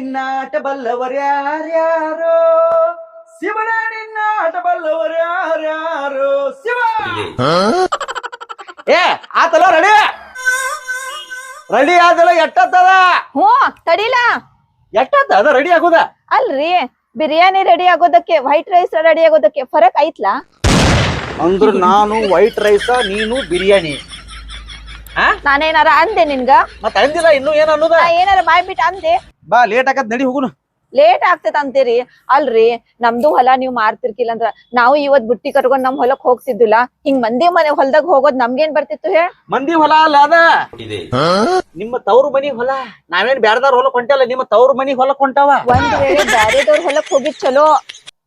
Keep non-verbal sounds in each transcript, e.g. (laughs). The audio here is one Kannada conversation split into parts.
ನಿನ್ನಾಟ ಬಲ್ಲವರ್ಯಾರ್ಯಾರೋ ಶಿವನ ನಿನ್ನಾಟ ಬಲ್ಲವರ್ಯಾರ್ಯಾರೋ ಶಿವ ಏ ಆತಲ್ಲ ರೆಡಿ? ರೆಡಿ ಆದಲ್ಲ ಎಟ್ಟತ್ತದ? ಹ್ಞೂ ತಡಿಲ. ಎಟ್ಟತ್ತ? ಅದ ರೆಡಿ ಆಗೋದ? ಅಲ್ರಿ ಬಿರಿಯಾನಿ ರೆಡಿ ಆಗೋದಕ್ಕೆ ವೈಟ್ ರೈಸ್ ರೆಡಿ ಆಗೋದಕ್ಕೆ ಫರಕ್ ಐತ್ಲಾ? ಅಂದ್ರ ನಾನು ವೈಟ್ ರೈಸ ನೀನು ಬಿರಿಯಾನಿ. ನಾನೇನಾರ ಅಂದೆ ನಿನ್ಗ? ಮತ್ತ ಅಂದಿಲ್ಲ ಇನ್ನು ಏನ್ ಅನ್ನೋದ? ನಾ ಏನಾರ ಮಾಡ್ಬಿಟ್ಟು ಅಂದೆ. ಬಾ ಲೇಟ್ ಆಗತ್ ನಡಿ ಹೋಗುನು. ಲೇಟ್ ಆಗ್ತೈತ ಅಂತೀರಿ. ಅಲ್ರಿ ನಮ್ದು ಹೊಲ ನೀವ್ ಮಾರ್ತಿರ್ಕಿಲ್ಲ ಅಂದ್ರ ನಾವು ಇವತ್ ಬುಟ್ಟಿ ಕಟ್ಕೊಂಡ್ ನಮ್ ಹೊಲಕ್ ಹೋಗ್ತಿದ್ದಿಲ್ಲ. ಹಿಂಗ್ ಮಂದಿ ಮನೆ ಹೊಲದಾಗ ಹೋಗೋದ್ ನಮ್ಗೇನ್ ಬರ್ತಿತ್ತು ಹೇ? ಮಂದಿ ಹೊಲ ಅಲ್ಲ ಅದ? ನಿಮ್ಮ ತವ್ರ ಮನಿ ಹೊಲ? ನಾವೇನ್ ಬ್ಯಾರ್ದಾರ ಹೊಲಕ್ ಹೊಂಟಲ್ಲ ನಿಮ್ಮ ತವ್ರ ಮನಿ ಹೊಲಕ್ ಹೊಂಟಾವ? ಒಂದ್ ವೇಳೆ ಬ್ಯಾರೆದವ್ರ ಹೊಲಕ್ ಹೋಗಿದ್ ಚಲೋ.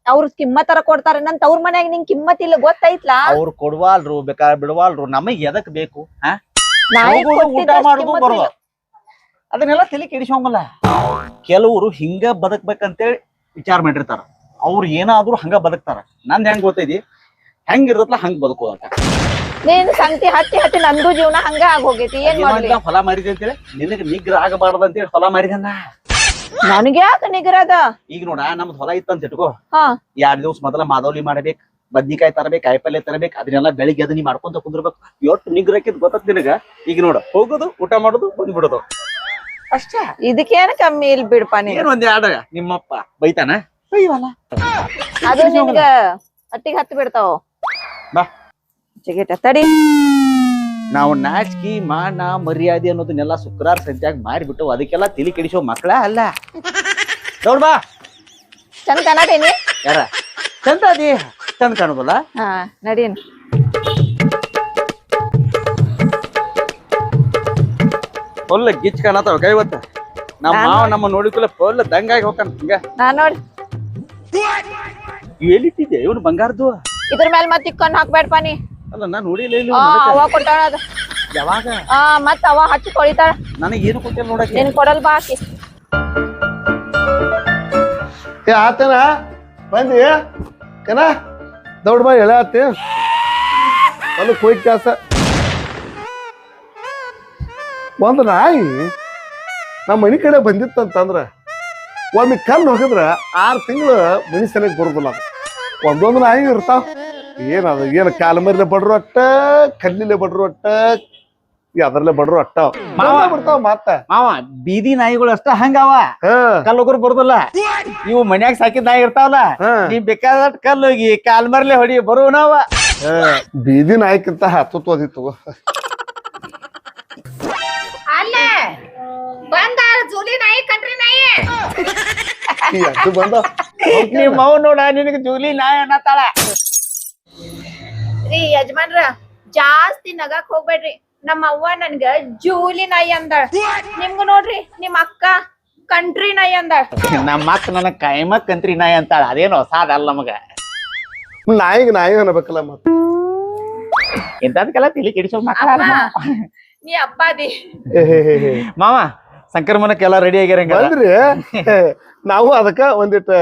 ಅವ್ರ ಕಿಮ್ಮತ್ತರ ಕೊಡ್ತಾರ. ನನ್ ತವ್ರ ಮನ್ಯಾಗ ನಿಂಗ್ ಕಿಮ್ಮತ್ ಇಲ್ಲ ಗೊತ್ತೈತ್ಲಾ? ಅವ್ರು ಕೊಡ್ವಾಲ್ರು ಬೇಕಾದ್ರೆ ಬಿಡವಾಲ್ರು ನಮಗ್ ಎದಕ್ ಬೇಕು ಹಾ ಹೋಗೋದು, ಊಟ ಮಾಡುದು ಬರೋದು. ಅದನ್ನೆಲ್ಲ ತಲೆ ಕೆಡಿಸೋಂಗಲ್ಲ ಕೆಲವರು ಹಿಂಗ ಬದುಕ್ಬೇಕಂತೇಳಿ ವಿಚಾರ ಮಾಡಿರ್ತಾರ. ಅವ್ರು ಏನಾದ್ರೂ ಹಂಗ ಬದುಕ್ತಾರ. ನಂದ್ ಹೆಂಗ್ ಗೊತ್ತೈತಿ? ಹೆಂಗ್ ಇರ್ತಲ್ಲ ಹಂಗ್ ಬದುಕೋದಂತ ನೀನ್ ಸಂಗತಿ ಹತ್ತಿ ಹತ್ತಿ ನಂದು ಜೀವನ ಹಂಗ ಆಗೋಗೈತಿ ಏನ್ ಮಾಡ್ಲಿ? ಹೊಲ ಮಾರಿದೆ ಅಂತೇಳಿ? ನಿನಗ ನಿಗ್ರ ಆಗಬಾರ್ದು ಅಂತೇಳಿ ಹೊಲ ಮಾರಿದನ್ನ ನನಗೆ ಯಾಕ ನಿಗರದ ಈಗ ನೋಡ ನಮ್ದು ಹೊಲ ಇತ್ತಂತ ಇಟ್ಕೋ. ಹಾ. ಎರಡ್ ದಿವ್ಸ ಮೊದಲ ಮಾದವಲಿ ಮಾಡ್ಬೇಕು. ಬದ್ನಿಕಾಯಿ ತರಬೇಕು ಕಾಯಿಪಲ್ಲೆ ತರಬೇಕು ಅದನ್ನೆಲ್ಲ ಬೆಳಿಗ್ಗೆ ಅದನ್ನ ಮಾಡ್ಕೊಂತ ಕುಂದಿರ್ಬೇಕು. ಎಷ್ಟು ನಿಗ್ರಕ್ಕಿದ್ ಗೊತ್ತತ್ ನಿನಗ? ಈಗ ನೋಡ ಹೋಗೋದು ಊಟ ಮಾಡೋದು ಬಂದ್ಬಿಡೋದು. ಅಷ್ಟೇ? ಇದಕ್ಕೇನ ಕಮ್ಮಿ ಇಲ್ ಬಿಡ್ಪ ನೀನ್. ಏನ್ ಒಂದ್ ಎರಡ ನಿಮ್ಮಪ್ಪ ಬೈತಾನ? ಬೈವಲ್ಲ. ಅದು ನಿನ್ಗ ಅಟ್ಟಿಗೆ ಹತ್ತು ಬಿಡ್ತಾವ. ಬಾ. ತಡಿ. ನಾವು ನಾಚಿಕೆ ಮಾನ ಮರ್ಯಾದೆ ಅನ್ನೋದನ್ನೆಲ್ಲ ಶುಕ್ರವಾರ ಸಂತ್ಯಾಗ ಮಾಡಿಬಿಟ್ಟು ಅದಕ್ಕೆಲ್ಲ ತಿಳಿ ಕೆಡಿಸೋ ಮಕ್ಕಳ ಅಲ್ಲ. ನೋಡ್ ಬಾ. ಚಂದ ಕನಾಟೇನಿ ಯಾರ? ಚಂದ ಅದಿ. ಚಂದ ಕಾಣುದಲ್ಲ ಹಾ ನಡೀನ್ ಫುಲ್ ಗಿಚ್ ಕಾಣತಾವ ಕೈ ಇವತ್ತ ನಮ್ಮ ಮಾವ ನಮ್ಮ ನೋಡಿಕೊಳ್ಳ ಫುಲ್ ದಂಗಾಗಿ ಹೋಗ್ತಾನ ಹಿಂಗ. ನಾ ನೋಡಿ. ಇವ್ ಎಲ್ಲಿಟ್ಟಿದ್ದೆ ಇವನು ಬಂಗಾರದು ಇದ್ರ ಮೇಲೆ ಮತ್ತೆ ಇಕ್ಕೊಂಡ್ ಹಾಕ್ಬೇಡ ಪಾನಿ ಅಲ್ಲ ನಾ ನೋಡಿಲ್ಲ ಇಲ್ಲಿ ಆ ಅವ ಕೊಡ್ತಾಳ ಅದು. ಯಾವಾಗ? ಆ ಮತ್ತೆ ಅವ ಹಚ್ಚಿ ಕೊಳಿತಾಳ. ನನಗೆ ಏನು ಕೊಟ್ಟಿಲ್ಲ ನೋಡಕ್ಕೆ. ನಿನ್ ಕೊಡಲ್ ಬಾ ಆಕಿ. ಏ ಆತನ ಬಂದಿ. ಏನ? ದೌಡ್ ಬಾ ಎಳೆ ಅದು ಕೊಯ್ ಕೆಲಸ ಒಂದು ನಾಯಿ ನಮ್ಮ ಮನೆ ಕಡೆ ಬಂದಿತ್ತಂತಂದ್ರ ಒಮ್ಮೆ ಕಲ್ಲು ಹೋಗಿದ್ರೆ ಆರು ತಿಂಗಳು ಮನೆ ಬರುದಿಲ್ಲ ಅದು. ಒಂದೊಂದು ನಾಯಿ ಇರ್ತಾವ. ಏನದು ಏನು ಕಾಲ್ಮರಿಲೆ ಬಡ್ರು ಅಟ್ಟ, ಕಲ್ಲಿಲೆ ಬಡ್ರು ಅಟ್ಟ ಅದರಲ್ಲೇ ಬಡ್ರು ಅಟ್ಟ. ಮಾವ. ಬರ್ತಾವ ಮತ್ತ ಮಾವ ಬೀದಿ ನಾಯಿಗಳು ಅಷ್ಟ ಹಂಗವ. ಹಾ. ಬರುದಲ್ಲ ಬರುದಿಲ್ಲ. ಇವು ಮನ್ಯಾಗ ಸಾಕಿದ ನಾಯಿ ಇರ್ತಾವಲ್ಲ ನೀ ಬೇಕಾದಟ್ ಹೋಗಿ ಕಾಲ್ ಮರ್ಲೆ ಹೊಡಿ ಬರುವ ನಾವ. ಬೀದಿ ನಾಯಿಕಿಂತ ಹತ್ತು ಅದಿತ್ತು. ಅಲ್ಲೇ ಬಂದಾರ ಜೂಲಿ ನಾಯಿ ಕಂಟ್ರಿ ನಾಯಿ. ಅದು ಬಂದ. (laughs) ಮವ್ ನೋಡ ನಿನಗೆ ಜೂಲಿ ನಾಯಿ ಅನ್ನತ್ತಾಳ. ರೀ ಯಜಮಾನ್ರ ಜಾಸ್ತಿ ನಗಕ್ ಹೋಗ್ಬೇಡ್ರಿ. ನಮ್ಮ ಅವ್ವ ನನ್ಗ ಜೂಲಿ ನಾಯಿ ಅಂದಾಳ ನಿಮ್ಗು ನೋಡ್ರಿ ನಿಮ್ ಅಕ್ಕ ಕಂಟ್ರಿ ನಾಯಿ ಅಂದಾಳ ನಮ್ಮ ಅಕ್ಕ ನನ್ನ ಕೈಮ ಕಂಟ್ರಿ ನಾಯಿ ಅಂತಾಳ ಅದೇನು ಹೊಸ ಅದಲ್ಲ ನಮಗ. ನಾಯಿಗ್ ನಾಯಿ ಅನ್ಬೇಕಲ್ಲ ಮತ್ತ. ಇಂಥದಕ್ಕೆಲ್ಲ ತಿಳಿ ಕೆಡಿಸೋ ಮಕ್ಕಳ ನೀ ಅಪ್ಪಾದಿ. ಮಾವ ಸಂಕ್ರಮಣಕ್ಕೆಲ್ಲ ರೆಡಿ ಆಗ್ಯಾರ ಬಂದ್ರಿ. ನಾವು ಅದಕ್ಕ ಒಂದಿಟ್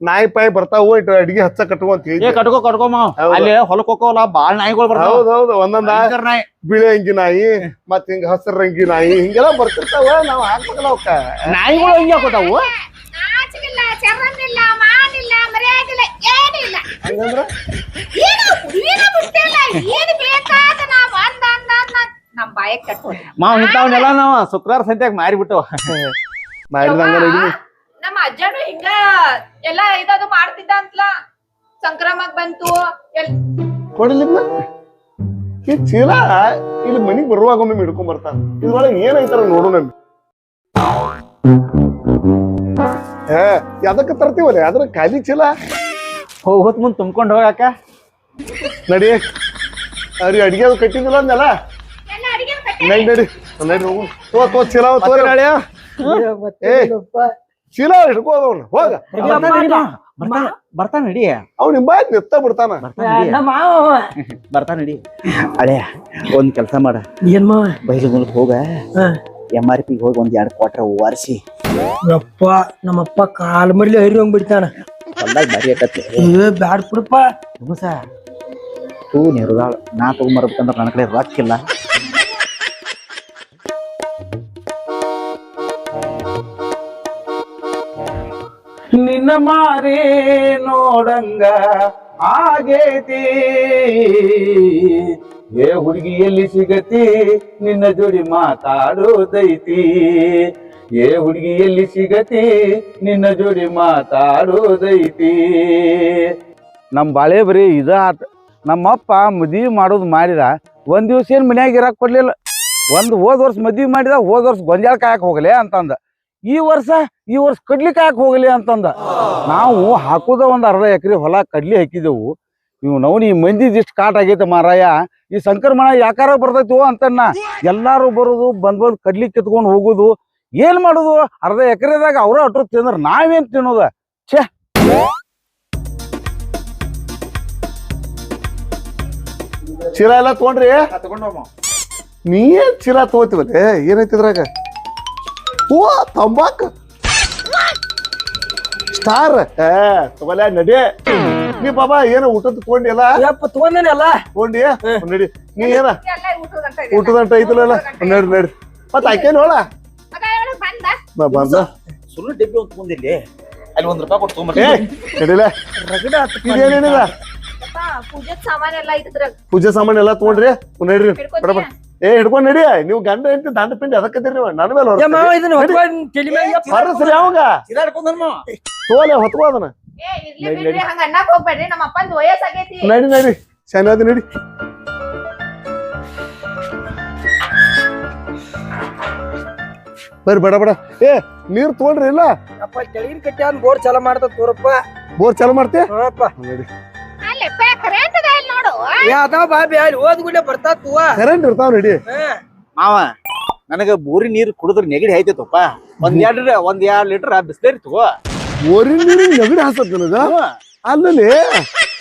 ನಾಯಿ ಪಾಯಿ ಬರ್ತಾವು ಇಟ್ಟು ಅಡಿಗೆ ಹಚ್ಚ ಕಟ್ಕೊಂತ ಏ ಹೇಳಿ ಕಟ್ಕೋ ಕಟ್ಕೋ ಮಾವ. ಅಲ್ಲಿ ಹೊಲಕ್ ಹೋಗೋಲ್ಲ ಬಾಳ್ ನಾಯಿಗಳು ಬರ್ತಾವ. ಹೌದು ಹೌದು. ಒಂದೊಂದ ನಾಯಿ. ಬಿಳಿ ಅಂಗಿ ನಾಯಿ ಮತ್ ಹಿಂಗ ಹಸಿರು ಅಂಗಿ ನಾಯಿ ಹಿಂಗೆಲ್ಲ ಬರ್ತಿರ್ತಾವ ನಾವ್ ಹಾಕ್ಬೇಕಲ್ಲ ಅವಕ್ಕ. ನಾಯಿಗಳು ಹಂಗೆ ಹಾಕೋತಾವು? ಹಂಗಂದ್ರ? ಮಾವ ಇಂಥವನ್ನೆಲ್ಲ ನಾವು ಶುಕ್ರವಾರ ಸಂತ್ಯಾಗ ಮಾರಿ ಬಿಟ್ಟವ (laughs) ನಡಿ ನಮ್ಮ ಅಜ್ಜನು ಹಿಂಗ ಎಲ್ಲಾ ಇದದು ಮಾಡ್ತಿದ್ದ ಅಂತಲ ಸಂಕ್ರಮಕ್ ಬಂತು. ಎಲ್ ಈ ಚೀಲ ಇಲ್ಲಿ ಮನಿಗ್ ಬರುವಾಗ ಒಮ್ಮೆ ಹಿಡ್ಕೊಂಡ್ ಬರ್ತಾನ. ಇದ್ರೊಳಗೆ ಏನೈತಾರ ನೋಡು ನಮ್ಗೆ ಏ ಅದಕ್ಕೆ ತರ್ತೀವಲ್ಲ ಅದ್ರ ಖಾಲಿ ಚೀಲ? ಹೋಗೋತ್ ಮುಂದ್ ತುಂಬ್ಕೊಂಡ್ ಹೋಗಾಕ. ನಡಿ. ಅರಿ ಅಡಿಗೆ ಅದು ಕಟ್ಟಿದಿಲ್ಲ ಅಂದಲ್ಲ ಎಲ್ಲ ಅಡಿಗೆ ನಡಿ ನಡಿ. ನಡಿ ಹೋಗು. ತೋ ತೋ ಚೀಲ ತೋರಿ. ಏ ಚೀಲ ಹಿಡ್ಕೋದವ್ನ ಹೋಗ. ಬರ್ತಾನ ನಡಿ. ಅವ್ನ ನಿಂಬ ನಿತ್ತ ಬಿಡ್ತಾನ. ಬರ್ತಾನ ನಡಿ. ಅಳೆ ಒಂದ್ ಕೆಲಸ ಮಾಡ. ಏನ್ ಮಾವ? ಬೈಲು ಮೂಲಕ ಹೋಗ. ಎಂ ಆರ್ ಪಿ ಹೋಗಿ ಒಂದ್ ಎರಡು ಕ್ವಾಟ್ರ ಒರ್ಸಿ. ಯಪ್ಪ ನಮ್ಮಪ್ಪ ಕಾಲು ಮರ್ಲಿ ಹರಿ ಹೋಗ್ಬಿಡ್ತಾನ. ಬಿಡ್ತಾನ ಹೊಲ್ದಾಗ ಬಾರಿ ಆಕತ್ತಿ. ಬ್ಯಾಡ್ ಬಿಡಪ್ಪ ಹುಸ ತೂ ನಿರ್ದಾಳ. ನಾ ತಗೊಂಬರ್ಬೇಕಂದ್ರ ನನ್ನ ಕಡೆ ರೊಕ್ಕಿಲ್ಲ ನಿನ್ನ ಮಾರಿ ನೋಡಂಗ ಆಗೇತಿ. ಏ ಹುಡುಗಿ ಎಲ್ಲಿ ಸಿಗತಿ, ನಿನ್ನ ಜೋಡಿ ಮಾತಾಡೋದೈತಿ. ಏ ಹುಡುಗಿ ಎಲ್ಲಿ ಸಿಗತಿ, ನಿನ್ನ ಜೋಡಿ ಮಾತಾಡೋದೈತಿ. ನಮ್ ಬಾಳೆ ಬರೀ ಇದ ನಮ್ಮಪ್ಪ ಮದ್ವಿ ಮಾಡೋದು ಮಾಡಿದ, ಒಂದ್ ದಿವ್ಸ ಏನ್ ಮನ್ಯಾಗ ಇರಾಕ್ ಕೊಡ್ಲಿಲ್ಲ. ಒಂದ್ ಹೋದ ವರ್ಷ ಮದ್ವಿ ಮಾಡಿದ, ಹೋದ ವರ್ಷ ಗೊಂಜಾಳ ಕಾಯಕ್ ಹೋಗಲಿ ಅಂತಂದ. ಈ ವರ್ಷ ಈ ವರ್ಷ ಕಡ್ಲಿ ಕಾಯಕ್ ಹೋಗಲಿ ಅಂತಂದ. ನಾವು ಹಾಕುದ ಒಂದ್ ಅರ್ಧ ಎಕರೆ ಹೊಲ ಕಡ್ಲಿ ಹಾಕಿದೆವು. ನೀವು ನವನಿ ಈ ಮಂದಿ ಇಷ್ಟು ಕಾಟ್ ಆಗೈತೆ ಮಾರಾಯ. ಈ ಸಂಕ್ರಮಣ ಯಾಕಾರ ಬರ್ತೈತಿ ಅಂತನ್ನ ಎಲ್ಲಾರು ಬರೋದು ಬಂದ್ ಬಂದ್ ಕಡ್ಲಿ ಕಿತ್ಕೊಂಡು ಹೋಗುದು. ಏನ್ ಮಾಡುದು? ಅರ್ಧ ಎಕರೆದಾಗ ಅವ್ರ ಅಟ್ರು ತಿಂದ್ರ ನಾವೇನ್ ತಿನ್ನೋದ? ಚೀಲ ಎಲ್ಲ ತಗೊಂಡ್ರಿ? ನೀ ಏನ್ ಚೀಲ ತಗೋತಿವಲ್ಲೇ? ಏನೈತಿ ಇದ್ರಾಗ? ಓ ತಂಬಾಕ್? ಸ್ಟಾರ್ ಏ ತಗೊಲೆ ನಡಿ. ನೀ ಬಾಬಾ ಏನೋ ಊಟದ ತಗೊಂಡಿಲ್ಲ ಯಪ್ಪ ತಗೊಂಡೇನಲ್ಲ ತಗೊಂಡಿ? ನಡಿ. ನೀ ಏನ? ಊಟದಂಟ ಐತಲ್ಲ ನಡಿ ನಡಿ. ಮತ್ತ ಆಕೆ ನೋಡ ಮಗ ಒಳಗ್ ಬಂದ. ಬಾ ಬಂದ. ಸುಳ್ಳು ಡಬ್ಬಿ ಅಂತ ಬಂದಿಲ್ಲಿ ಅಲ್ಲಿ ಒಂದ್ ರೂಪಾಯಿ ಕೊಟ್ಟು ಏ ತೊಗೊಂಬರ್ತೀನಿ ನಡಿಲೆ. ರಗಡ ಇದೇನಿಲ್ಲ ಯಪ್ಪ ಪೂಜೆದ್ ಸಾಮಾನ್ ಎಲ್ಲ ಪೂಜೆ ಸಾಮಾನೆಲ್ಲ ತಗೊಂಡ್ರಿ? ನಡ್ರಿ? ಏ ಹಿಡ್ಕೊಂಡ್ ನಡಿ. ನೀವು ಗಂಡ ಹೆಂಡತಿ ದಂಡ ಪಿಂಡಿ ಅದಕ್ಕದಿರಿ ನೀವು. ನನ್ನ ಮೇಲೆ. ಹೊರಸ್ರಿ ಅವಂಗ ತೋಲೆ ಹೊತ್ಕೋ ಅದನ್ನ. ಏ ಇರ್ಲಿ ಬಿಡ್ರಿ ಹಂಗ ಅನ್ನಕ್ ಹೋಗ್ಬೇಡ್ರಿ. ನಮ್ಮ ಅಪ್ಪಂದ್ ವಯಸ್ಸಾಗೈತಿ. ನಡಿ ನಡಿ. ನಡಿ. ಬರ್ರಿ ಬಡ ಬಡ. ಏ ನೀರ್ ತಗೊಂಡ್ರಿ ಇಲ್ಲ? ಬೋರ್ ಚಾಲ ಮಾಡ್ತದ ತೋರಪ್ಪ. ಬೋರ್ ಚಾಲು ಮಾಡ್ತೀಯ? ನಡಿ. ಕರೆಂಟ್ ಅದಾವ ಬಾಬಿ ಅಲ್ಲಿ ಹೋದ್ ಗುಡ್ಲೆ ಬರ್ತಾ ತೂವ ಕರೆಂಟ್ ಇರ್ತಾವ ನಡಿ. ಮಾವ ನನಗ ಬೋರಿ ನೀರ್ ಕುಡಿದ್ರ ನೆಗಡಿ ಆಯ್ತೈತಪ್ಪ. ಒಂದ್ ಎರಡು ಒಂದ್ ಎರಡ್ ಲೀಟರ್ ಬಿಸ್ಲೇರಿ ತಗೋ. ಬೋರಿ ನೀರು ನೆಗಡಿ ಹಾಸತ್ ನನಗ? ಅಲ್ಲಿ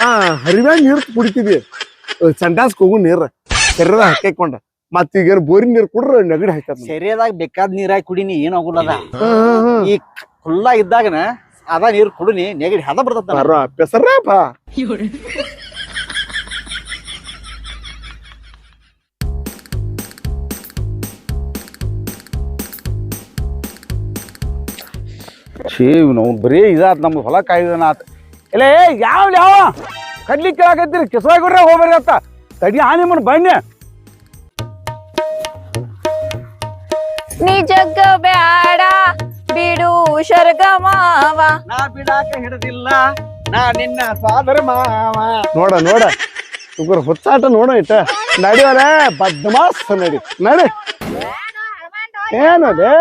ಆ ಹರಿವ್ಯಾಗ ನೀರ್ ಕುಡಿತೀವಿ. ಸಂಡಾಸ್ಕ್ ಹೋಗು ನೀರ್. ಕೆರೆದ ಹಾಕೊಂಡ ಮತ್ತ ಈಗ ಬೋರಿ ನೀರ್ ಕುಡ್ರ ನೆಗಡಿ ಹಾಕತ್ ಸರಿಯಾದಾಗ ಬೇಕಾದ ನೀರಾಗಿ ಕುಡಿನಿ ಏನಾಗುಲ್ಲದ ಈ ಖುಲ್ಲಾ ಇದ್ದಾಗನ ಅದ ನೀರ್ ಕುಡಿನಿ ನೆಗಡಿ ಹದ ಬರ್ತದ ಬರ (laughs) ಛೀ ನಾವು ಬರೀ ಇದಾತ್ ನಮ್ಗೆ ಹೊಲ ಕಾಯ್ದನ ಆತ. ಇಲ್ಲ ಏ ಯಾವ ಯಾವ? ಕಡ್ಲಿ ಕೇಳಾಕತ್ತೀರಿ ಕಿಸ್ವಾಗುಡ್ರೆ ಹೋಗ್ಬರ್ರಿ ಅತ್ತ ತಡಿ ಆ ಮನ್ ಬನ್ನಿ. ನೀ ಜಗ್ಗ ಬ್ಯಾಡ ಬಿಡು ಶರ್ಗ ಮಾವ. ನಾ ಬಿಡಾಕ ಹಿಡದಿಲ್ಲ ನಾ ನಿನ್ನ ಫಾದರ್ ಮಾವ. ನೋಡ ನೋಡ. ಇವ್ರ ಹುಚ್ಚಾಟ ನೋಡ ಇಟ್ಟ. ನಡಿವಲ್ಲ ಬದ್ಮಾಸ್ ನಡಿ. ನಡಿ. ಏನದೇ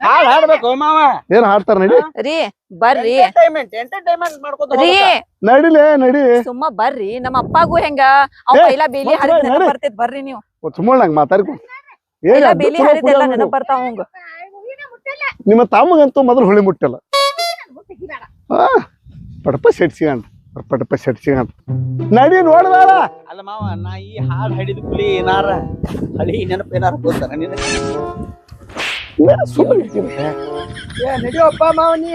ಹಾಡ್ ಹಾಡ್ಬೇಕು ಮಾವ. ಏನ್ ಹಾಡ್ತಾರ ನಡಿ. ರೀ ಬರ್ರಿ. ಎಂಟರ್ಟೈನ್ಮೆಂಟ್ ಎಂಟರ್ಟೈನ್ಮೆಂಟ್ ಮಾಡ್ಕೊತ ರೀ. ನಡಿಲೆ ನಡಿ. ಸುಮ್ಮ ಬರ್ರಿ ನಮ್ಮ ಅಪ್ಪಾಗೂ ಹೆಂಗ? ಅವ್ ಏ, ಬೇಲಿ ಹರಿದ್ ನೆನಪ್ ಬರ್ತೈತ್ ಬರ್ರಿ ನೀವು. ಸುಮ್ಮನೆ ನಂಗೆ ಮಾತಾಡ್ಕೊ. ಏನ್ ಪೈಲ ಬೇಲಿ ಹರಿದೆಲ್ಲ ಕುಡಿಯೋದು ನೆನಪ್ ಬರ್ತಾವ ಅವಂಗ. ನಿಮ್ಮ ತಮ್ಮಗಂತೂ ಮೊದಲು ಹುಳಿ ಮುಟ್ಟಲ್ಲ. ಪಡಪ ಸೆಟ್ಸಿಗಂಟ ಪಡಪ ಸೆಟ್ಸಿಗಂಟ ನಡಿ ನೋಡ್ಬೇಡ ಅಲ್ಲ ಮಾವ ನಾ ಈ ಹಾಡ್ ಹಾಡಿದ ಕುಲಿ ಏನಾರ ಹಳಿ ನೆನಪೇನಾರ ಏನಾರ ಗೊತ್ತಾನ ನಿನಗೆ ಸುಮ್ಮನೆ ಏ ನಡಿಯಪ್ಪ ಮಾವ ನೀ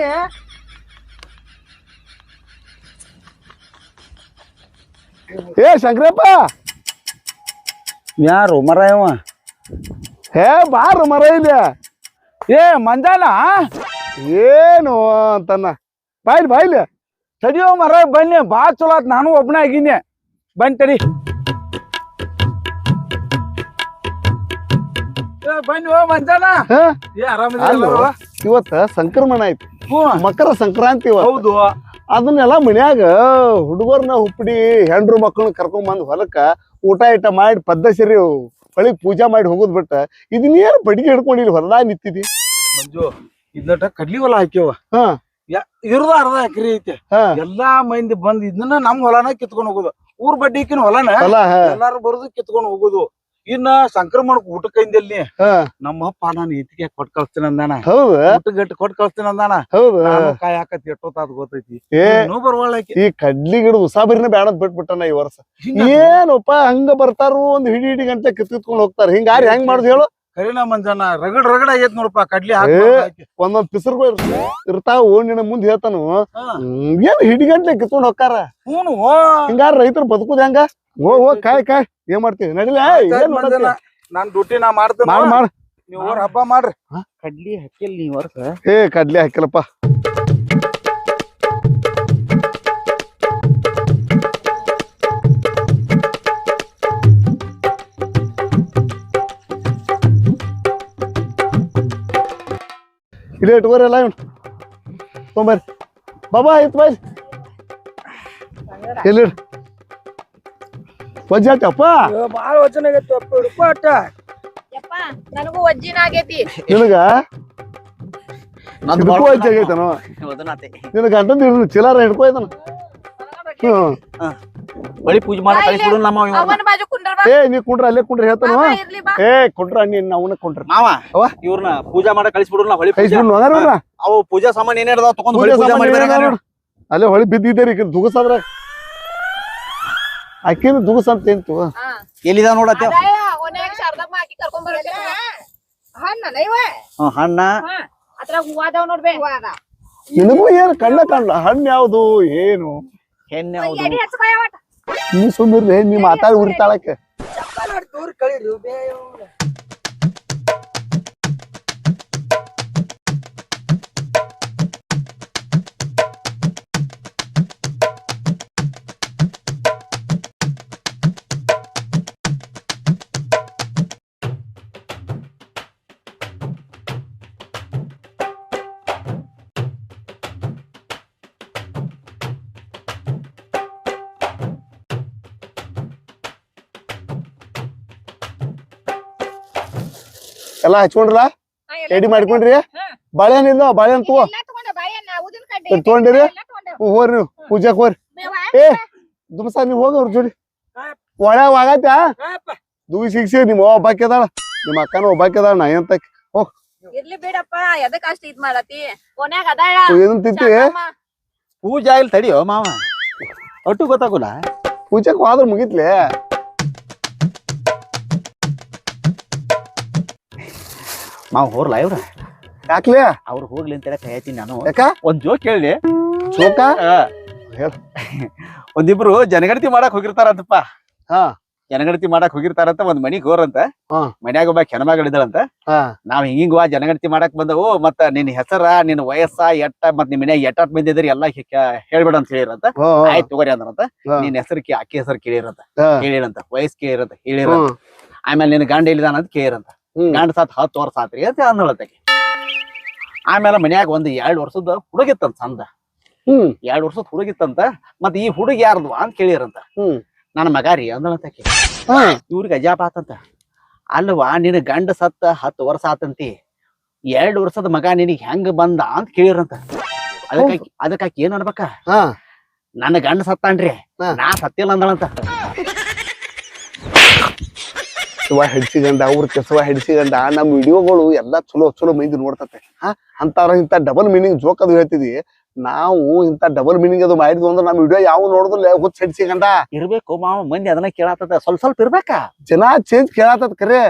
ಏ ಶಂಕರಪ್ಪ. ಯಾರು ಮರಾಯವ? ಹೇ ಬಾರು ಮರ ಇದೆ ಏ ಮಂಜಾನ? ಏನು ಅಂತನ್ನ. ಬಾಯ್ಲಿ ಬಾಯ್ಲಿ ತಡಿಯೋ ಮರ ಬನ್ನಿ. ಬಾ ಚಲೋ ಆತ್. ನಾನು ಒಬ್ಬನೇ ಆಗಿನಿ ಬನ್ನಿ ತಡಿ. ಬನ್ನಿ ಓ ಮಂಜಾನ. ಹಾ? ಏ ಅಲ್ಲೋ ಇವತ್ತ ಸಂಕ್ರಮಣ ಐತಿ. ಮಕರ ಸಂಕ್ರಾಂತಿ. ಹೌದು. ಅದನ್ನೆಲ್ಲ ಮನ್ಯಾಗ ಹುಡುಗರ್ನ ಹುಪ್ಪಡಿ ಹೆಂಡ್ರು ಮಕ್ಕಳನ್ನ ಕರ್ಕೊಂಡ್ ಬಂದ್ ಹೊಲಕ್ಕ ಊಟ ಇಟ ಮಾಡಿ ಪದ್ಧಸರಿ ಹೊಳಿ ಪೂಜಾ ಮಾಡಿ ಹೋಗುದ್ ಬಿಟ್ಟ ಇದನ್ನೇನು ಬಡಿಗೆ ಹಿಡ್ಕೊಂಡಿಲ್ಲ ಹೊಲದಾಗ ನಿಂತಿದಿ? ಮಂಜು ಇದನ್ನ ಕಡ್ಲಿ ಹೊಲ ಹಾಕ್ಯವ. ಹಾ. ಇರುದ ಅರ್ಧ ಎಕರೆ ಐತೆ. ಎಲ್ಲಾ ಮಂದಿ ಬಂದ್ ಇದನ್ನ ನಮ್ ಹೊಲನ ಕಿತ್ಕೊಂಡ್ ಹೋಗುದು. ಊರ್ ಬಡ್ಡಿಕಿನ ಹೊಲನ ಎಲ್ಲಾರು ಬರುದು ಕಿತ್ಕೊಂಡ್ ಹೋಗುದು. ಇನ್ನ ಸಂಕ್ರಮಣಕ್ ಊಟ ಕೈಂದಲ್ಲಿ ನಮ್ಮ ಅಪ್ಪ ನಾನು ಇತಿಗೆ ಕೊಟ್ ಕಳ್ಸ್ತೀನಿ ಅಂದಾನ. ಹೌದು. ಊಟ ಗಟ್ಟಿ ಕೊಟ್ ಕಳ್ಸ್ತೀನಿ ಅಂದಾನ. ಕಾಯಿ ಹಾಕತ್ ಗೊತ್ತೈತಿ. ಇನ್ನೂ ಬರ್ವಾಳ ಆಕಿ. ಈ ಕಡ್ಲಿ ಗಿಡ ಉಸಾಬರಿನ ಬ್ಯಾಡದ್ ಬಿಟ್ಬಿಟ್ಟನ ಈ ವರ್ಷ. ಏನಪ್ಪ ಹಂಗ ಬರ್ತಾರು ಒಂದ್ ಹಿಡಿ ಹಿಡಿ ಗಂಟೆ ಕಿತ್ಕಿತ್ಕೊಂಡ್ ಹೋಗ್ತಾರ. ಹಿಂಗಾರಿ ಹೆಂಗ್ ಮಾಡುದು ಹೇಳು? ಕರಿನ ಮಂಜಾನ ರಗಡ್ ರಗಡ್ ಆಗೈತ್ ನೋಡಪ್ಪ ಕಡ್ಲಿ ಹಾಕಿ. ಒಂದೊಂದ್ ಪಿಸರ್ ಇರ್ತಾವ ನಿನ್ನ ಮುಂದ್ ಹೇಳ್ತಾನು. ಹಾ. ಏನ್ ಹಿಡಿ ಗಂಟೆ ಕಿತ್ಕೊಂಡ್ ಹೋಗ್ತಾರ ಹ್ಞೂ ಹಿಂಗಾರ ರೈತರು ಬದುಕುದ ಹೆಂಗ? ಹೋಗ್ ಹೋ ಕಾಯ್ ಕಾಯ್ ಏನ್ ಮಾಡ್ತೀವಿ ನಡಿಲ ಏನ್? ನಾನ್ ಡ್ಯೂಟಿ ನಾ ಮಾಡ್ತೇನೆ ಮಾಡ್ ಮಾಡ್. ನೀವು ಹಬ್ಬ ಮಾಡ್ರಿ. ಕಡ್ಲಿ ಹಾಕಿಲ್ ನೀವ್ ಏ ಕಡ್ಲಿ ಹಾಕಿಲ್ಲಪ್ಪ. ಇಲ್ಲೇ ಇಟ್ಕೋರಲ್ಲ ಇವ್ನು. ತೊಂಬರ್ರಿ ಬಾಬಾ ಆಯ್ತು ಬಾಯ್. ಎಲ್ಲಿ ಆಯ್ತಪ್ಪ ಬಾಳ ವಚನ ಆಗೈತಿ ಅಪ್ಪ ಹಿಡ್ಕೊ ಅಟ್ಟ. ಯಪ್ಪ ನನಗೂ ವಜ್ಜಿನ ಆಗೈತಿ. ನಿನಗ? ನಂದು ಇದಕ್ಕೂ ವಜ್ಜಿ ಆಗೈತನೋ? ನಿನ್ನ ಗಂಟನ್ ಹಿಡಿದು ಚಿಲಾರ ಹಿಡ್ಕೊಯ್ತಾನ ಹ್ಮ್. ಬಳಿ ಪೂಜೆ ಮಾಡಿ ಕಳಿಸ್ಬಿಡು ನಮ್ಮ ಇವ. ಅವನ ಬಾಜು ಕುಂಡ್ರ ಬಾ. ಏ ನೀ ಕುಂಡ್ರ ಅಲ್ಲೇ ಕುಂಡ್ರ ಹೇಳ್ತಾನ ಇರ್ಲಿ ಬಾ. ಏ ಕುಂಡ್ರ ನೀನ್ ಅವನ ಕುಂಡ್ರ. ಮಾವ ಅವ ಇವ್ರನ್ನ ಪೂಜೆ ಮಾಡ ಕಳಿಸ್ಬಿಡು ನಾ ಹೊಳಿ ಬಿಡೋಣ ಕೈಸ್ಬಿಡ್ ಹೋಗಾರ ಅವು ಪೂಜಾ ಸಾಮಾನ್ ಏನೇ ಇರ್ತಾವ ತಗೊಂಡ್ ಹೊಳಿ ಪೂಜೆ ಮಾಡಿ ಅದಾವ. ಅಲ್ಲೇ ಹೊಳಿ ಬಿದ್ದಿದ್ದೀರಿ ರೀ ದುಗಸಾದ್ರ ಅಕ್ಕಿನ ದುಗಸ ಅಂತ. ಏನ್ತು ಹಾ. ಎಲ್ಲಿದ ನೋಡತ್ತೆ ಹಣ್ಣ. ಅದ್ರಾಗ ಹೂವ ಅದಾವ್ ನೋಡ್ಬೇ ನಿನಗೂ ಏನು ಕಣ್ಣ ಕಣ್ಣ ಹಣ್ಣು ಯಾವ್ದು? ಏನು? ಹೆಣ್ಣೆ ಒಟ್ಟ ನೀ ಸುಮ್ಮಿರ್ಲಿ ನೀ ಮಾತಾಡಿ ಉರಿತಾಳಕ್ಕೆ. ಎಲ್ಲ ಹಚ್ಕೊಂಡ್ರ ರೆಡಿ ಮಾಡ್ಕೊಂಡ್ರಿ? ಬಾಳೆಹಣ್ಣು ಇಲ್ಲ ಬಾಳೆಹಣ್ಣು ತಗೋ. ತಗೊಂಡಿರಿ. ಹೋರಿ ನೀವು. ಪೂಜಾಕ್ ಹೋರಿ. ಮೇವ ಏ ದುಮಸ ನೀವ್ ಹೋಗ ಅವ್ರ ಜೋಡಿ. ಒಳ ಆಗತ್ತ. ದುಗಿ ಸಿಗ್ಸಿ ನಿಮ್ಮ ಒಬ್ಬಾಕಿ ಅದಾಳ. ನಿಮ್ಮ ಅಕ್ಕನ ಒಬ್ಬಾಕಿ ಅದಾಳ ನಾ ಎಂತ ಇರ್ಲಿ ಬಿಡಪ್ಪ ಎದಕ್ ಅಷ್ಟ್ ಇದ್ ಮಾಡತಿ ಓನ್ಯಾಗ ಅದಾಳ. ಇದನ್ ತಿಂತಿ. ಪೂಜಾ ಇಲ್ಲಿ ತಡಿಯೋ ಮಾವ. ಒಟ್ಟು ಗೊತ್ತಾಗುಲ್ಲ. ಪೂಜಾಕ್ ಹೋದ್ರ ಮುಗಿತ್ಲೆ. ಮಾವ ಹೋರ್ಲ ಇವ್ರ? ಯಾಕ್ಲೆ? ಅವ್ರು ಹೋಗ್ಲಿ ಅಂತ ಹೇಳಕ್ ಹೇಳ್ತೀನಿ ನಾನು. ಯಾಕ? ಒಂದ್ ಜೋಕ್ ಹೇಳಿ ಜೋಕ? ಹೇಳ್. ಒಂದಿಬ್ರು ಜನಗಣತಿ ಮಾಡಕ್ ಹೋಗಿರ್ತಾರಂತಪ್ಪ. ಹಾ. ಜನಗಣತಿ ಮಾಡಕ್ ಹೋಗಿರ್ತಾರಂತ ಒಂದ್ ಮನಿಗ್ ಹೋರಂತ ಹಾ. ಮನ್ಯಾಗ ಒಬ್ಬ ಹೆಣ್ಮಗಳಿದ್ದಾಳಂತ ಹಾ. ನಾವ್ ಹಿಂಗಿಂಗ್ ವಾ ಜನಗಣತಿ ಮಾಡಕ್ ಬಂದವು ಮತ್ತ ನಿನ್ ಹೆಸರ ನಿನ್ ವಯಸ್ಸ ಎಟ್ಟ ಮತ್ ನಿಮ್ ಮನ್ಯಾಗ ಎಟ್ಟ ಬಂದಿದ್ರಿ ಎಲ್ಲಾ ಹಿ- ಹೇಳ್ಬೇಡ ಅಂತ ಹೇಳಿರಂತ ಆಯ್ತ್ ತಗೋರಿ ಅಂದ್ರಂತ. ಹಾ. ನಿನ್ ಹೆಸರು ಕೇ ಆಕಿ ಹೆಸರು ಕೇಳಿರಂತ. ಹಾ. ವಯಸ್ಸು ವಯಸ್ಸ್ ಕೇಳಿರಂತ ಹೇಳಿರಂತ. ಹ್ಮ್, ಆಮೇಲೆ ನಿನ್ ಗಂಡ ಎಲ್ಲಿದಾನ ಅಂತ ಕೇಳಿರಂತ. ಹ್ಮ್. ಗಂಡ ಸಾತ್ ಹತ್ತು ವರ್ಷ ಆತ್ರಿ ಅಂತ ಅಂದಳತ್ತಕ್ಕೆ ಆಮೇಲೆ ಮನ್ಯಾಗ ಒಂದ್ ಎರಡ್ ವರ್ಷದ ಹುಡುಗಿತ್ತಂತ ಸಂದ ಹ್ಮ್. ಎರಡ್ ವರ್ಷದ ಹುಡುಗಿತ್ತಂತ ಮತ್ತೆ ಈ ಹುಡುಗಿ ಯಾರ್ದು ಅಂತ ಕೇಳಿರಂತ. ಹ್ಮ್. ನನ್ನ ಮಗ ರೀ ಅಂದಳಂತಕ್ಕೆ ಹಾ. ಇವ್ರಿಗೆ ಅಜಾಪ ಆತಂತ. ಅಲ್ವಾ ನಿನ್ನ ಗಂಡ ಸತ್ತ ಹತ್ತು ವರ್ಷ ಆತಂತಿ. ಎರಡ್ ವರ್ಷದ ಮಗ ನಿನಗ್ ಹೆಂಗ್ ಬಂದ ಅಂತ ಕೇಳಿರಂತ. ಅದಕ್ಕಾಕಿ ಅದಕ್ಕಾಕಿ ಏನ್ ಅನ್ಬೇಕ? ಹಾ. ನನ್ನ ಗಂಡ ಸತ್ತಾನ್ರಿ. ನಾ ಸತ್ತಿಲ್ಲ ಅಂದಳಂತ. ಕೆಸವ ಹಿಡ್ಸಿಗಂಡ ಅವ್ರ ಕೆಸುವ ಹಿಡ್ಸಿಗಂಡ ನಮ್ಮ ವಿಡಿಯೋಗಳು ಎಲ್ಲಾ ಚಲೋ ಚಲೋ ಮೈದು ನೋಡ್ತತೆ. ಹಾ? ಅಂತಾರ ಇಂತ ಡಬಲ್ ಮೀನಿಂಗ್ ಜೋಕ್ ಅದು ಹೇಳ್ತಿದ್ವಿ ನಾವು ಇಂತ ಡಬಲ್ ಮೀನಿಂಗ್ ಅದು ಮಾಡಿದ್ವಿ ಅಂದ್ರೆ ನಮ್ಮ ವಿಡಿಯೋ ಯಾವ ನೋಡಿದ್ರೆ ಹುಚ್ಚ ಹಿಡ್ಸಿಗಂಡ ಇರ್ಬೇಕು ಮಾವ ಮಂದಿ ಅದನ್ನ ಕೇಳಾತದ ಸ್ವಲ್ಪ ಸ್ವಲ್ಪ ಇರ್ಬೇಕಾ? ಜನ ಚೇಂಜ್ ಕೇಳಾತದ ಕರೆ.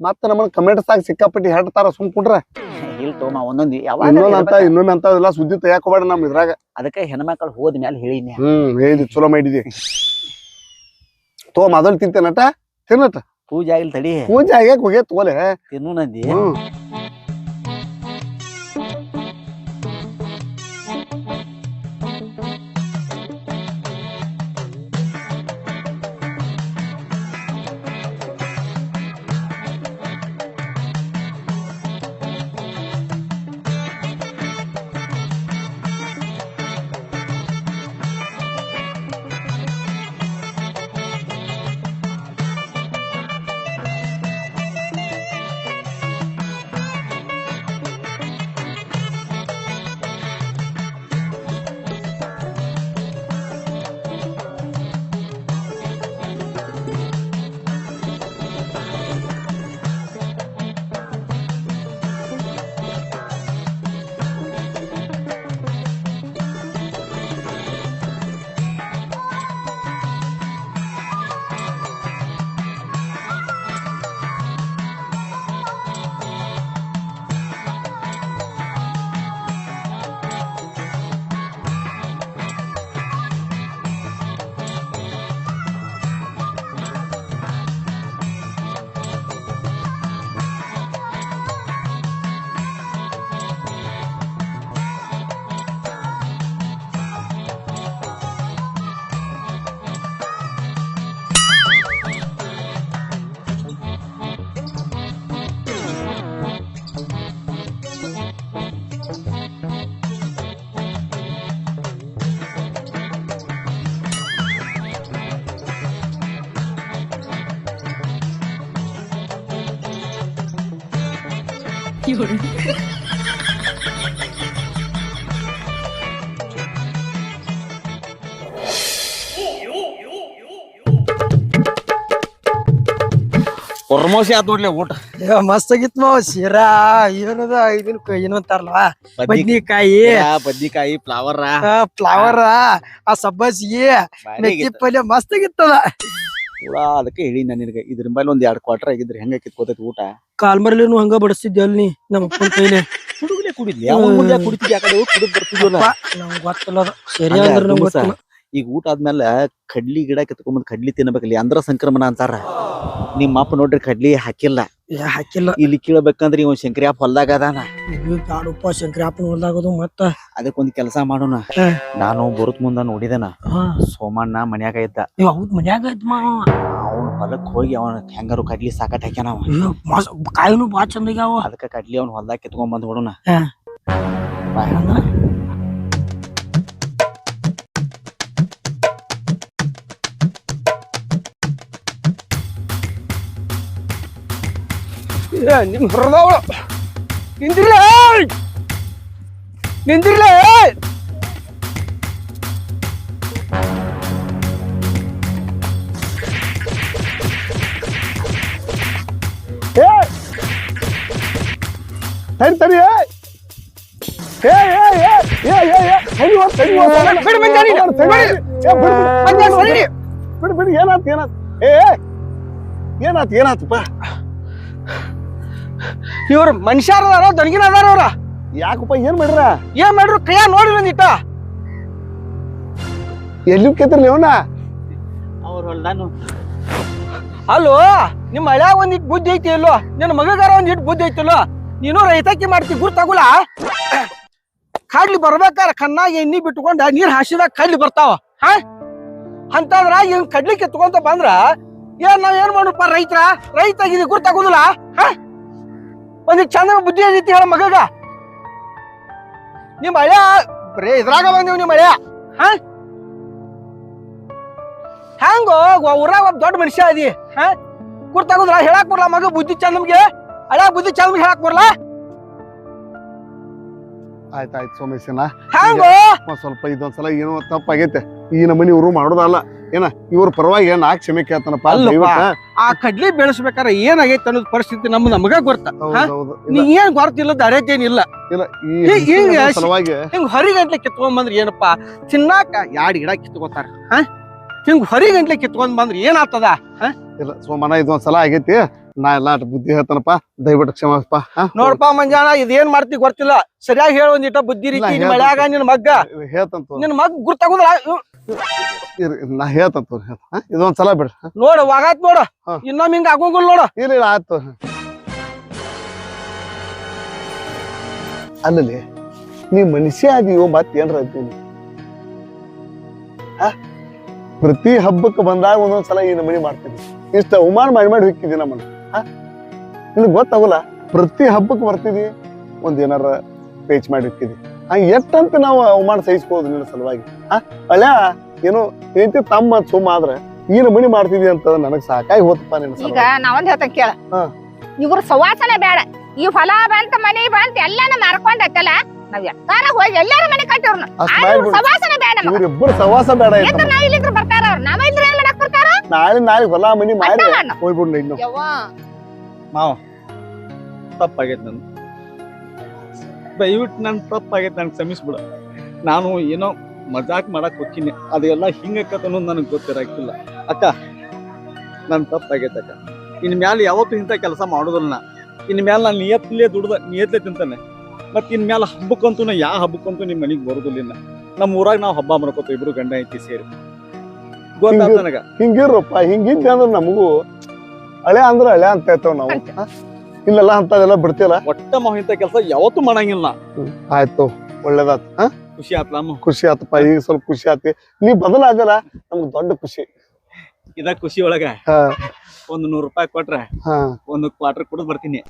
ಮತ್ತ ನಮ್ಮನ್ನ ಕಮೆಂಟ್ಸ್ ಸಾಕ್ ಸಿಕ್ಕಾಪಟ್ಟಿ ಹೇಳ್ತಾರ ಸುಮ್ ಕುಂಡ್ರ. ಇಲ್ ತೋಮ ಒಂದೊಂದು ಯಾವಾಗ ಇನ್ನೊಂದಂತ ಇನ್ನೊಂದಂತ ಎಲ್ಲ ಸುದ್ದಿ ತೆಗಿಯಾಕ ಹೋಗ್ಬೇಡ ನಮ್ ಇದ್ರಾಗ. ಅದಕ್ಕೆ ಹೆಣ್ಮಕ್ಳು ಹೋದ ಮೇಲೆ ಹೇಳಿನಿ ಹ್ಮ್ ಚಲೋ ಮಾಡಿದಿ. ತೋ ಮೊದಲು ತಿಂತೇನಟ? ತಿನ್ನಟ? ಪೂಜೆ ಆಗಿಲ್ ತಡಿ. ಪೂಜೆ ಆಗ್ಯಾಕ ಹೋಗ್ಯ ತೋಲೆ. ತಿನ್ನು ನಂದಿ. ಹ್ಮ್ ಕೊರ್ಮೋಸಿ ಆತ್ ನೋಡ್ಲಿ ಊಟ ಏ, ಮಸ್ತ್ ಆಗಿತ್ ಮಾವ ಶಿರಾ ಏನದ ಇದನ್ ಏನು ಅಂತಾರಲ್ವಾ? ಬದ್ನಿ ಬದ್ನಿಕಾಯಿ. ಬದ್ನಿಕಾಯಿ ಫ್ಲವರ್ ಫ್ಲವರ್ ಆ ಸಬ್ಬಸಿಗೆ ಮೆಕ್ಕಿ ಪಲ್ಯ ಮಸ್ತ್ ಆಗಿತ್ತದ. ಅದಕ್ಕೆ ಹೇಳಿ ನಾನು ನಿನಗೆ. ಇದ್ರ ಮೇಲೆ ಒಂದ್ ಎರಡ್ ಕ್ವಾರ್ಟರ್ ಆಗಿದ್ರೆ ಹೆಂಗ ಕಿತ್ಕೋತೈತಿ ಊಟ? ಕಾಲ್ಮರ್ಲಿನು ಹಂಗ ಬಡಿಸ್ತಿದ್ದೆ ಅಲ್ಲಿ ನಮ್ಮ ಅಪ್ಪನ ಕೈಲಿ ಹುಡುಗಲೇ ಕುಡಿದ್ಲಿ? ಅವನ ಮುಂದೆ ಕುಡಿತಿದ್ಯ? ಆ ಕಡೆ ಹೋಗಿ ಕುಡಿದ್ ಬರ್ತಿದ್ವಲ್ಲ ನಮ್ಗ್ ಗೊತ್ತಿಲ್ಲ ಅದು. ಸರಿ ಅಲ್ಲ, ಅಂದ್ರೆ ನಮ್ಗ್ ಗೊತ್ತಿಲ್ಲ. ಈಗ ಊಟ ಆದ್ಮೇಲೆ ಕಡ್ಲಿ ಗಿಡ ಕಿತ್ಕೊಂಬಂದ್ ಕಡ್ಲಿ ತಿನ್ಬೇಕಲ್ಲಿ ಅಂದ್ರ ಸಂಕ್ರಮಣ ಅಂತಾರ. ನಿಮ್ಮ ಅಪ್ಪ ನೋಡ್ರಿ ಕಡ್ಲಿ ಹಾಕಿಲ್ಲ. ಏ, ಹಾಕಿಲ್ಲ. ಇಲ್ಲಿ ಕೀಳ್ಬೇಕಂದ್ರ ಇವ್ ಶಂಕರ್ಯಾಪ್ ಹೊಲ್ದಾಗ ಅದಾನ. ಇದು ಗಾಡಪ್ಪ ಶಂಕರಿ ಅಪ್ಪನ ಹೊಲ್ದಾಗದು ಮತ್ತ. ಅದಕ್ಕೊಂದ್ ಕೆಲಸ ಮಾಡೋಣ. ಹಾ. ನಾನು ಬರುತ್ ಮುಂದ ನೋಡಿದನ. ಹಾ. ಸೋಮಣ್ಣ ಮನ್ಯಾಗ ಇದ್ದ. ಇವ್ ಹೌದ್ ಮನ್ಯಾಗ ಮಾವ. ಅವ್ನ ಹೊಲಕ್ ಹೋಗಿ ಅವನ ಹೆಂಗಾರು ಕಡ್ಲಿ ಸಾಕಟ್ ಹಾಕ್ಯಾನ ಅವ. ಅಯ್ಯೋ, ಮಸ್ತ್ ಕಾಯಿನು ಬಾ ಚಂದ ಆಗ್ಯಾವ. ಅದಕ್ಕ ಕಡ್ಲಿ ಅವ್ನ ಹೊಲ್ದಾಗ ಕಿತ್ಕೊಂಡ್ ಬಂದ್ ಬಿಡೋಣ ಹಾ. ಬಾ. ಏ, ನಿಮ್ ಹೊರದವಳ ನಿಂದಿರ್ಲ ನಿಂದಿರ್ಲ ತಡಿ ತಡಿ ಏ ಏ ಏ ಏ ಏ ಏ ಏ ತಡಿ ಹೋಗ್, ತಡಿ ಹೋಗ್, ತಡಿ. ಬಿಡು ಮಂಜ ನೀನು, ತಡಿ, ಬಿಡು. ಏ, ಬಿಡು, ಬಿಡು. ಮಂಜ ಸರಿ. ಬಿಡು ಬಿಡು ಏನಾತ್ ಏನಾತ್ ಏ ಏ, ಏನಾತ್ ಏನಾತಪ್ಪ ಇವ್ರ ಮನುಷ್ಯರ ಅದಾರ ದೊಣಗಿನ ಅದಾರ ಅವ್ರ? ಯಾಕಪ್ಪ ಏನ್ ಮಾಡ್ರ? ಏನ್ ಮಾಡ್ರು? ಕೈಯ ನೋಡಿ ಬಂದಿಟ್ಟ ಎಲ್ಲಿ ಕೇತಿರ್ಲಿ ಅವನ? ಅವ್ರ ಹೊಲ್ದಾನು. ಅಲ್ಲೋ ನಿಮ್ಮ ಹಳ್ಯಾಗ ಒಂದಿಟ್ ಬುದ್ಧಿ ಐತಿ ಇಲ್ಲೋ ನಿನ್ನ ಮಗಗಾರ ಒಂದಿಟ್ ಬುದ್ಧಿ ಐತಿಲ್ಲೋ? ನೀನು ರೈತಕ್ಕೆ ಮಾಡ್ತಿ ಗುರ್ತಾಗುಲ ಕಡ್ಲಿ ಬರ್ಬೇಕಾರ ಕಣ್ಣಾಗ ಎಣ್ಣಿ ಬಿಟ್ಕೊಂಡ ನೀರ್ ಹಾಸಿದಾಗ ಕಡ್ಲಿ ಬರ್ತಾವ. ಹಾ? ಅಂತಂದ್ರ ಇವ್ ಕಡ್ಲಿ ಕಿತ್ಕೊಂತ ಬಂದ್ರ ಏನ್ ನಾವ್ ಏನ್ ಮಾಡಪ್ಪ ರೈತರ? ರೈತ ಗುರು ಗುರ್ತಾಗುದಿಲ್ಲ ಹಾ? ಒಂದಿಟ್ ಚಂದ ಬುದ್ಧಿ ಐತಿ ಹೇಳ ಮಗಗ? ನಿಮ್ಮ ಹಳೆಯ ಬರೇ ಇದ್ರಾಗ ಬಂದಿವ್ ನಿಮ್ಮ ಹಳೆಯ. ಹಾ? ಹ್ಯಾಂಗೋ ಊರಾಗ ಒಬ್ಬ ದೊಡ್ಡ ಮನುಷ್ಯ ಅದಿ. ಹಾ? ಕುರ್ತಾಗುದ್ರ ಹೇಳಕ್ ಬರ್ಲ ಮಗ ಬುದ್ಧಿ ಚಂದ ನಮ್ಗೆ? ಹಳ್ಯಾ ಬುದ್ಧಿ ಚಂದ ಹೇಳಕ್ ಬರ್ಲ? ಆಯ್ತಾಯ್ತು ಸೋಮೇಶ್ ಸೋಮೇಶನ ಒಂದ್ ಸ್ವಲ್ಪ ಇದೊಂದ್ಸಲ ಏನೋ ತಪ್ಪಾಗೈತೆ. ಈ ನಮ್ಮನಿ ಇವರು ಮಾಡೋದಲ್ಲ. ಏನ ಇವ್ರ ಪರವಾಗಿ ಏನ್ ಕ್ಷಮೆ ಕೇಳ್ತಾನಪ್ಪ? ಅಲ್ಲ ಆ ಕಡ್ಲಿ ಬೆಳೆಸ್ಬೇಕಾದ್ರೆ ಏನಾಗೈತೆ ಅನ್ನೋದು ಪರಿಸ್ಥಿತಿ ನಮ್ ನಮಗ ಗೊತ್ತ. ನೀ ಇಲ್ಲ. ಏನ್ ಗೊತ್ತಿಲ್ಲ ಅರೇತೇನಿಲ್ಲ. ಈಗ ಹಿಂಗ್ ಹೊರಗಂಟ್ಲೆ ಕಿತ್ಕೊಂಡ್ ಬಂದ್ರ ಏನಪ್ಪ? ತಿನ್ನಾಕ ಯಾಡ್ ಗಿಡ ಕಿತ್ಕೋತಾರ? ಹಾ? ಹಿಂಗ್ ಹೊರಗಂಟ್ಲೆ ಕಿತ್ಕೊಂಡ್ ಬಂದ್ರ ಏನಾಗ್ತದ ಇಲ್ಲ ಸೋಮನ ಇದೊಂದ್ಸಲ ಆಗೈತಿ. ನಾ ಎಲ್ಲಾ ಬುದ್ಧಿ ಹೇಳ್ತಾನಪ್ಪ. ದಯವಿಟ್ಟು ಕ್ಷಮಪ್ಪ ನೋಡಪ್ಪ ನೋಡ್ಪ ಮಂಜಾನ ಇದೇನ್ ಮಾಡ್ತಿ ಗೊತ್ತಿಲ್ಲ. ಸರಿಯಾಗಿ ಹೇಳ ಒಂದಿಟ ಬುದ್ಧಿ ರೀತಿ. ಮಳ್ಯಾಗ ನಿನ್ ಮಗ್ಗ. ಹೇಳ್ತಂತ ನಿನ್ ಮಗ್ ಗುರ್ತಾಗುದ್ರ ಇರ್- ನಾ ಹೇಳ್ತಂತ. ಹಾ? ಇದೊಂದ್ಸಲ ಬಿಡ್ರಿ? ನೋಡ ವಾಗಾತ್ ನೋಡ. ಇನ್ನೊಮ್ಮೆ ಹಿಂಗ ಆಗೋಂಗಿಲ್ಲ ನೋಡ. ಇಲ್ಲ ಇಲ್ಲ ಆಯ್ತು ಅಲ್ಲಲ್ಲಿ ನೀ ಮನುಷ್ಯ ಅದೀವೋ ಮತ್ ಏನ್ರ ಅಂತೀನಿ ಆ? ಪ್ರತಿ ಹಬ್ಬಕ್ಕೆ ಬಂದಾಗ ಒಂದೊಂದ್ಸಲ ಈ ನಮನಿ ಮಾಡ್ತೀನಿ. ಇಷ್ಟ ಅವಮಾನ ಮಾಡಿ ಮಾಡಿ ಹೋಗ್ತಿದ್ದಿ ನಮ್ಮನ್ನ. ಹಾ? ನಿನಗ್ ಗೊತ್ತಾಗಲ್ಲ ಪ್ರತಿ ಹಬ್ಬಕ್ಕೆ ಬರ್ತಿದಿ ಒಂದ್ ಏನಾರ ಪೇಚ್ ಮಾಡಿ ಇಟ್ಟಿದಿ ಹಂಗ ಎಷ್ಟಂತ ನಾವು ಅವಮಾನ ಸಹಿಸ್ಬೋದು ನಿನ್ನ ಸಲುವಾಗಿ. ಆ ಅಳ್ಯಾ ಏನು ಏನಂತಿ ತಮ್ಮ ಸುಮ್ಮ ಆದ್ರೆ ಈ ಮಣಿ ಮಾಡ್ತಿದಿ ಅಂತ ನನಗ್ ಸಾಕಾಗಿ ಹೋತಪ್ಪ ನಿನ್ನ ಈಗ ನಾವೊಂದು ಹೇಳ್ತೇನೆ ಕೇಳ. ಹಾ. ಇವ್ರ ಸವಾಸನೆ ಬೇಡ. ಈ ಹೊಲ ಬಂತ ಮನೆ ಬಂತ ಎಲ್ಲಾನು ಮಾರ್ಕೊಂಡೈತಲ್ಲ ನಾವ್ ಎತ್ತಾರ ಹೋಗಿ ಎಲ್ಲಾರ ಮನೆ ಕಟ್ಟಿವ್ರನ್ನ ಸವಾಸನೆ ಬೇಡ ಇವ್ರಿಬ್ಬರು ಸವಾಸ ಬೇಡ ನಾವ್ ಇಲ್ಲಿದ್ರು ಬರ್ತಾರ ನಾನು ನಾವ ಬರ್ತಾರ ನಾಳೆ ನಾಳೆ ಹೊಲ ಮನಿ ಮಾಡಿ ಹೋಗ್ಬಿಡ್ ಇನ್ನು. ಯವ್ವಾ? ಮಾವ ತಪ್ಪಾಗೈತೆ ನನ್ ದಯವಿಟ್ಟು ನನ್ ತಪ್ಪಾಗೈತೆ ನನ್ಗೆ ಕ್ಷಮಿಸ್ಬಿಡ. ನಾನು ಏನೋ ಮಜಾಕ್ ಮಾಡಕ್ ಹೋಗ್ತೀನಿ. ಅದೆಲ್ಲ ಹಿಂಗಕ್ಕತ್ತ ಅನ್ನೋದು ನನಗೆ ಗೊತ್ತಿರಕ್ಕಿಲ್ಲ ಅಕ್ಕ ನನ್ ತಪ್ಪಾಗೈತೆ ಅಕ್ಕ. ಇನ್ ಮ್ಯಾಲ ಯಾವತ್ತೂ ಇಂಥ ಕೆಲಸ ಮಾಡೋದಿಲ್ಲ ನಾ. ಇನ್ ಮ್ಯಾಲ ನಾನು ನಿಯತ್ಲೇ ದುಡ್ದ ನಿಯತ್ಲೇ ತಿಂತಾನೆ. ಮತ್ತೆ ಇನ್ ಮ್ಯಾಲ ಹಬ್ಬಕ್ಕಂತೂ ನಾ ಯಾವ ಹಬ್ಬಕ್ಕಂತೂ ನಿಮ್ಮ ಮನೆಗೆ ಬರೋದಿಲ್ಲ ಇನ್ನ. ನಮ್ಮ ಊರಾಗ ನಾವು ಹಬ್ಬ ಮಾಡ್ಕೋತೀವಿ ಇಬ್ರು ಗಂಡ ಐತಿ ಸೇರಿ. ಗೊತ್ತಾತ ನನಗ ಹಿಂಗಿರಪ್ಪ ಹಿಂಗಿದ್ದೆ ಅಂದ್ರೆ ನಮಗೂ ಹಳೆ ಅಂದ್ರೆ ಹಳೆ ಅಂತ ಹೇಳ್ತೇವ್ ನಾವು? ಇಲ್ಲೆಲ್ಲ ಅಂತದೆಲ್ಲ ಬಿಡ್ತಿಲ್ಲ. ಒಟ್ಟ ಮಹಿತ ಕೆಲಸ ಯಾವತ್ತೂ ಮಾಡಂಗಿಲ್ಲ ನಾ. ಆಯ್ತು ಒಳ್ಳೇದಾತ್ ಹಾ? ಖುಷಿ ಆತ್ಲಮ್ಮ ಖುಷಿ ಆತಪ್ಪ ಈಗ ಸ್ವಲ್ಪ ಖುಷಿ ಆತಿ. ನೀ ಬದಲಾದಲ್ಲ ನಮ್ಗ್ ದೊಡ್ಡ ಖುಷಿ. ಇದ ಖುಷಿ ಒಳಗ ಹಾ. ಒಂದು ನೂರು ರೂಪಾಯಿ ಕೊಟ್ರೆ ಹಾ. ಒಂದು ಕ್ವಾರ್ಟರ್ ಕೂಡ ಬರ್ತೀನಿ.